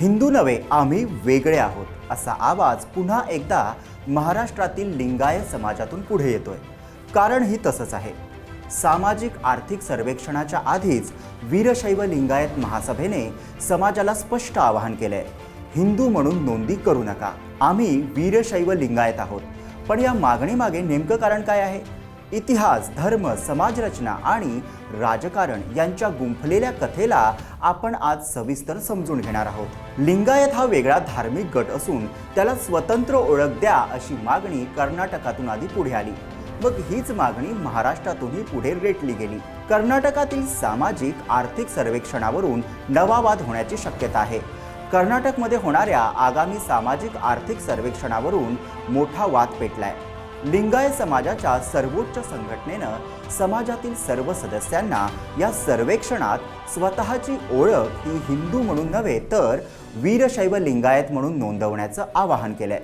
हिंदू नव्हे आम्ही वेगळे आहोत असा आवाज पुन्हा एकदा महाराष्ट्रातील लिंगायत समाजातून पुढे येतोय. कारण ही तसंच आहे. सामाजिक आर्थिक सर्वेक्षणाच्या आधीच वीरशैव लिंगायत महासभेने समाजाला स्पष्ट आवाहन केलंय. हिंदू म्हणून नोंदी करू नका. आम्ही वीरशैव लिंगायत आहोत. पण या मागणीमागे नेमकं कारण काय आहे? इतिहास धर्म समाजरचना आणि राजकारण यांच्या गुंफलेल्या कथेला आपण आज सविस्तर समजून घेणार आहोत. लिंगायत हा वेगळा धार्मिक गट असून त्याला स्वतंत्र ओळख द्या अशी मागणी कर्नाटकातून आधी पुढे आली. मग हीच मागणी महाराष्ट्रातूनही पुढे रेटली गेली. कर्नाटकातील सामाजिक आर्थिक सर्वेक्षणावरून नवा वाद होण्याची शक्यता आहे. कर्नाटकमध्ये होणाऱ्या आगामी सामाजिक आर्थिक सर्वेक्षणावरून मोठा वाद पेटलाय. लिंगायत समाजाच्या सर्वोच्च संघटनेनं समाजातील सर्व सदस्यांना या सर्वेक्षणात स्वतःची ओळख ही हिंदू म्हणून नव्हे तर वीरशैव लिंगायत म्हणून नोंदवण्याचं आवाहन केलंय.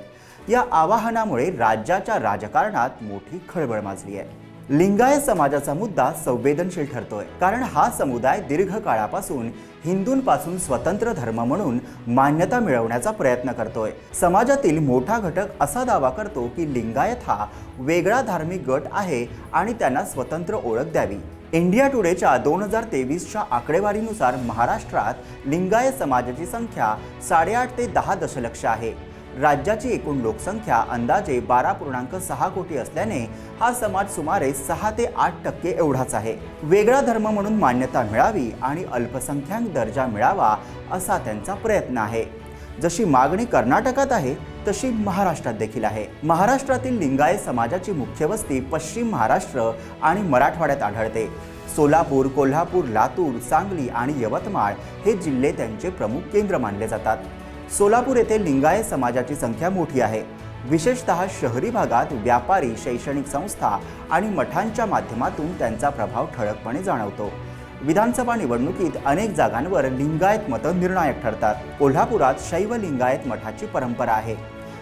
या आवाहनामुळे राज्याच्या राजकारणात मोठी खळबळ माजली आहे. लिंगायत समाजाचा मुद्दा संवेदनशील ठरतोय. कारण हा समुदाय दीर्घ काळापासून हिंदूंपासून स्वतंत्र धर्म म्हणून मान्यता मिळवण्याचा प्रयत्न करतोय. समाजातील मोठा घटक असा दावा करतो की लिंगायत हा वेगळा धार्मिक गट आहे आणि त्यांना स्वतंत्र ओळख द्यावी. इंडिया टुडेच्या दोन हजार तेवीसच्या आकडेवारीनुसार महाराष्ट्रात लिंगायत समाजाची संख्या साडेआठ ते दहा दशलक्ष आहे. राज्याची एकूण लोकसंख्या अंदाजे बारा पूर्णांक सहा कोटी असल्याने हा समाज सुमारे सहा ते आठ टक्के एवढाच आहे. वेगळा धर्म म्हणून मान्यता मिळावी आणि अल्पसंख्याक दर्जा मिळावा असा त्यांचा प्रयत्न आहे. जशी मागणी कर्नाटकात आहे तशी महाराष्ट्रात देखील आहे. महाराष्ट्रातील लिंगायत समाजाची मुख्य वस्ती पश्चिम महाराष्ट्र आणि मराठवाड्यात आढळते. सोलापूर कोल्हापूर लातूर सांगली आणि यवतमाळ हे जिल्हे त्यांचे प्रमुख केंद्र मानले जातात. सोलापूर येथे लिंगायत समाजाची संख्या मोठी आहे. विशेषतः शहरी भागात व्यापारी शैक्षणिक संस्था आणि मठांच्या माध्यमातून त्यांचा प्रभाव ठळकपणे जाणवतो. विधानसभा निवडणुकीत अनेक जागांवर लिंगायत मतं निर्णायक ठरतात. कोल्हापुरात शैव लिंगायत मठाची परंपरा आहे.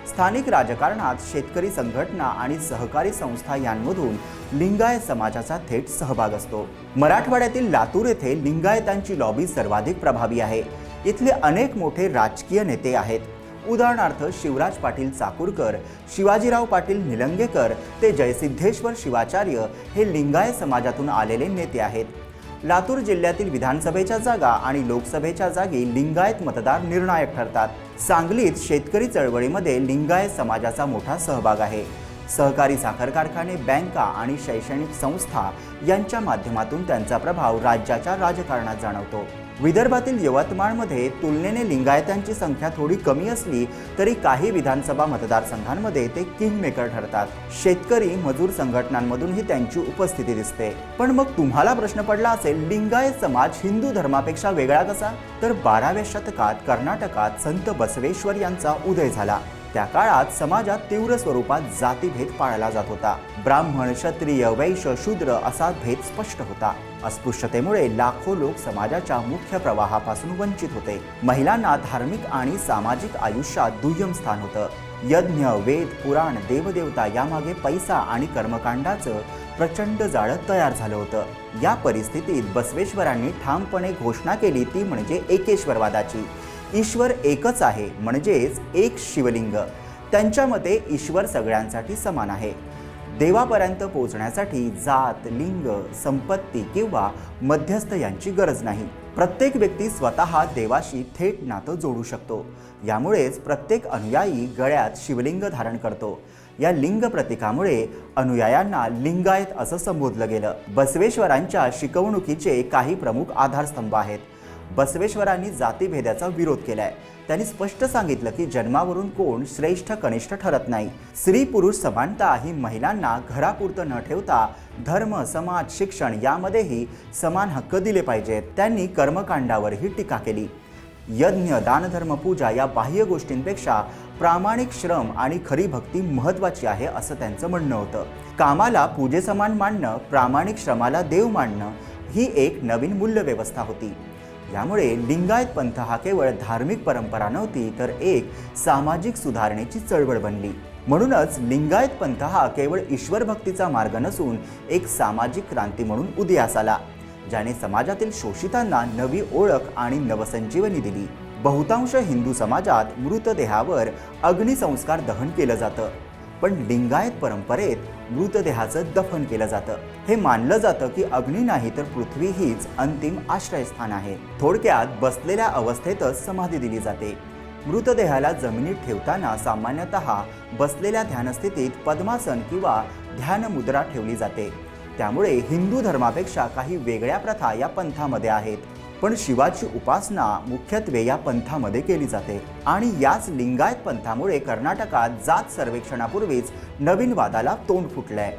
स्थानिक राजकारणात शेतकरी संघटना आणि सहकारी संस्था यांमधून लिंगायत समाजाचा थेट सहभाग असतो. मराठवाड्यातील लातूर येथे लिंगायतांची लॉबी सर्वाधिक प्रभावी आहे. इथले अनेक मोठे राजकीय नेते आहेत. उदाहरणार्थ शिवराज पाटील चाकूरकर शिवाजीराव पाटील निलंगेकर ते जयसिद्धेश्वर शिवाचार्य हे लिंगायत समाजातून आलेले नेते आहेत. लातूर जिल्ह्यातील विधानसभेच्या जागा आणि लोकसभेच्या जागी लिंगायत मतदार निर्णायक ठरतात. सांगलीत शेतकरी चळवळीमध्ये लिंगायत समाजाचा मोठा सहभाग आहे. सहकारी साखर कारखाने बँका आणि शैक्षणिक संस्था यांच्या माध्यमातून त्यांचा प्रभाव राज्याच्या राजकारणात जाणवतो. विदर्भातील यवतमाळमध्ये तुलनेने लिंगायतांची संख्या थोडी कमी असली तरी काही विधानसभा मतदारसंघांमध्ये ते किंगमेकर ठरतात. शेतकरी मजूर संघटनांमधूनही त्यांची उपस्थिती दिसते. पण मग तुम्हाला प्रश्न पडला असेल लिंगायत समाज हिंदू धर्मापेक्षा वेगळा कसा? तर बाराव्या शतकात कर्नाटकात संत बसवेश्वर यांचा उदय झाला. त्या काळात समाजात तीव्र स्वरूपात जातीभेद पाळला जात होता. ब्राह्मण क्षत्रिय वैश्य शूद्र असा भेद स्पष्ट होता. अस्पृश्यतेमुळे लाखो लोक समाजाच्या मुख्य प्रवाहापासून वंचित होते. महिलांना धार्मिक आणि सामाजिक आयुष्यात दुय्यम स्थान होतं. यज्ञ वेद पुराण देवदेवता यामागे पैसा आणि कर्मकांडाचं प्रचंड जाळं तयार झालं होतं. या परिस्थितीत बसवेश्वरांनी ठामपणे घोषणा केली ती म्हणजे एकेश्वरवादाची. ईश्वर एकच आहे म्हणजेच एक शिवलिंग. त्यांच्या मते ईश्वर सगळ्यांसाठी समान आहे. देवापर्यंत पोहोचण्यासाठी जात लिंग संपत्ती किंवा मध्यस्थ यांची गरज नाही. प्रत्येक व्यक्ती स्वतः देवाशी थेट नातं जोडू शकतो. यामुळेच प्रत्येक अनुयायी गळ्यात शिवलिंग धारण करतो. या लिंग प्रतीकामुळे अनुयायांना लिंगायत असं संबोधलं गेलं. बसवेश्वरांच्या शिकवणुकीचे काही प्रमुख आधारस्तंभ आहेत. बसवेश्वरांनी जातीभेदाचा विरोध केलाय. त्यांनी स्पष्ट सांगितलं की जन्मावरून कोण श्रेष्ठ कनिष्ठ ठरत नाही. स्त्री पुरुष समानता ही महिलांना घरापुरतं न ठेवता धर्म समाज शिक्षण यामध्येही समान हक्क दिले पाहिजेत. त्यांनी कर्मकांडावरही टीका केली. यज्ञ दानधर्म पूजा या बाह्य गोष्टींपेक्षा प्रामाणिक श्रम आणि खरी भक्ती महत्त्वाची आहे असं त्यांचं म्हणणं होतं. कामाला पूजेसमान मानणं प्रामाणिक श्रमाला देव मानणं ही एक नवीन मूल्यव्यवस्था होती. यामुळे लिंगायत पंथ हा केवळ धार्मिक परंपरा नव्हती तर एक सामाजिक सुधारणेची चळवळ बनली. म्हणूनच लिंगायत पंथ हा केवळ ईश्वर भक्तीचा मार्ग नसून एक सामाजिक क्रांती म्हणून उदयास आला ज्याने समाजातील शोषितांना नवी ओळख आणि नवसंजीवनी दिली. बहुतांश हिंदू समाजात मृतदेहावर अग्निसंस्कार दहन केलं जातं. पण लिंगायत परंपरेत मृतदेहाचं दफन केलं जातं. हे मानलं जातं की अग्नी नाही तर पृथ्वी हीच अंतिम आश्रयस्थान आहे. थोडक्यात बसलेल्या अवस्थेतच समाधी दिली जाते. मृतदेहाला जमिनीत ठेवताना सामान्यतः बसलेल्या ध्यानस्थितीत पद्मासन किंवा ध्यानमुद्रा ठेवली जाते. त्यामुळे हिंदू धर्मापेक्षा काही वेगळ्या प्रथा या पंथामध्ये आहेत. पण शिवाची उपासना मुख्यत्वे या पंथामध्ये केली जाते आणि याच लिंगायत पंथामुळे कर्नाटकात जात सर्वेक्षणापूर्वीच नवीन वादाला तोंड फुटलंय.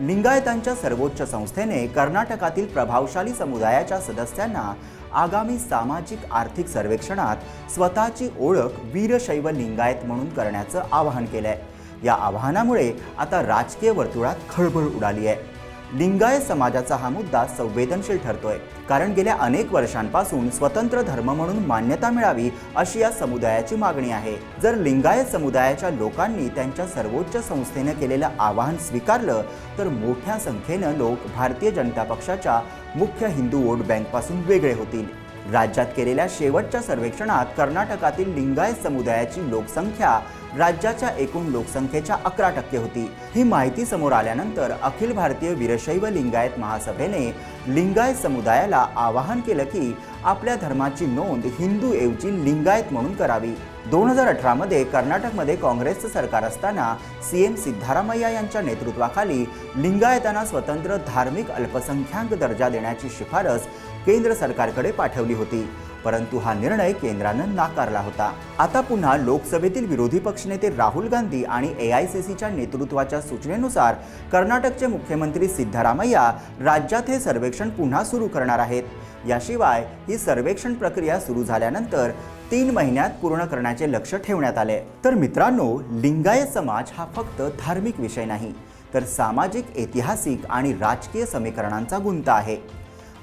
लिंगायतांच्या सर्वोच्च संस्थेने कर्नाटकातील प्रभावशाली समुदायाच्या सदस्यांना आगामी सामाजिक आर्थिक सर्वेक्षणात स्वतःची ओळख वीरशैव लिंगायत म्हणून करण्याचं आवाहन केलंय. या आवाहनामुळे आता राजकीय वर्तुळात खळबळ उडाली आहे लिंगायत समाजाचा हा मुद्दा संवेदनशील ठरतोय. कारण गेल्या अनेक वर्षांपासून स्वतंत्र धर्म म्हणून मान्यता मिळावी अशी या समुदायाची मागणी आहे. जर लिंगायत समुदायाच्या लोकांनी त्यांच्या सर्वोच्च संस्थेनं केलेलं आवाहन स्वीकारलं तर मोठ्या संख्येनं लोक भारतीय जनता पक्षाच्या मुख्य हिंदू वोट बँकपासून वेगळे होतील. राज्यात केलेल्या शेवटच्या सर्वेक्षणात कर्नाटकातील लिंगायत समुदायाची लोकसंख्या राज्याच्या एकूण लोकसंख्येच्या अकरा टक्के होती. ही माहिती समोर आल्यानंतर अखिल भारतीय वीरशैव लिंगायत महासभेने लिंगायत समुदायाला आवाहन केलं की आपल्या धर्माची नोंद हिंदू ऐवजी लिंगायत म्हणून करावी. दोन हजार अठरामध्ये कर्नाटकमध्ये काँग्रेसचं सरकार असताना सी एम सिद्धारामय्या यांच्या नेतृत्वाखाली लिंगायतांना स्वतंत्र धार्मिक अल्पसंख्याक दर्जा देण्याची शिफारस केंद्र सरकारकडे पाठवली होती. परंतु हा निर्णय केंद्रानं नाकारला होता. आता पुन्हा लोकसभेतील विरोधी पक्षनेते राहुल गांधी आणि ए आय सी सीच्या नेतृत्वाच्या सूचनेनुसार कर्नाटकचे मुख्यमंत्री सिद्धरामय्या राज्यात हे सर्वेक्षण पुन्हा सुरू करणार आहेत. याशिवाय ही सर्वेक्षण प्रक्रिया सुरू झाल्यानंतर तीन महिन्यात पूर्ण करण्याचे लक्ष ठेवण्यात आले. तर मित्रांनो लिंगायत समाज हा फक्त धार्मिक विषय नाही तर सामाजिक ऐतिहासिक आणि राजकीय समीकरणांचा गुंता आहे.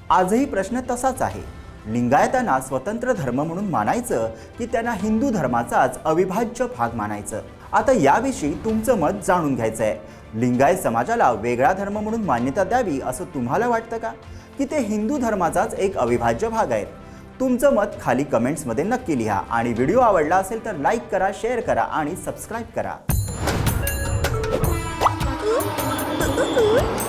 आजही प्रश्न तसाच आहे. लिंगायतांना स्वतंत्र धर्म म्हणून मानायचं की त्यांना हिंदू धर्माचाच अविभाज्य भाग मानायचं. आता याविषयी तुमचं मत जाणून घ्यायचं आहे लिंगायत समाजाला वेगळा धर्म म्हणून मान्यता द्यावी असं तुम्हाला वाटतं का? की ते हिंदू धर्माचाच एक अविभाज्य भाग आहेत? तुमचं मत खाली कमेंट्समध्ये नक्की लिहा आणि व्हिडिओ आवडला असेल तर लाईक करा शेअर करा आणि सबस्क्राईब करा. Ooh.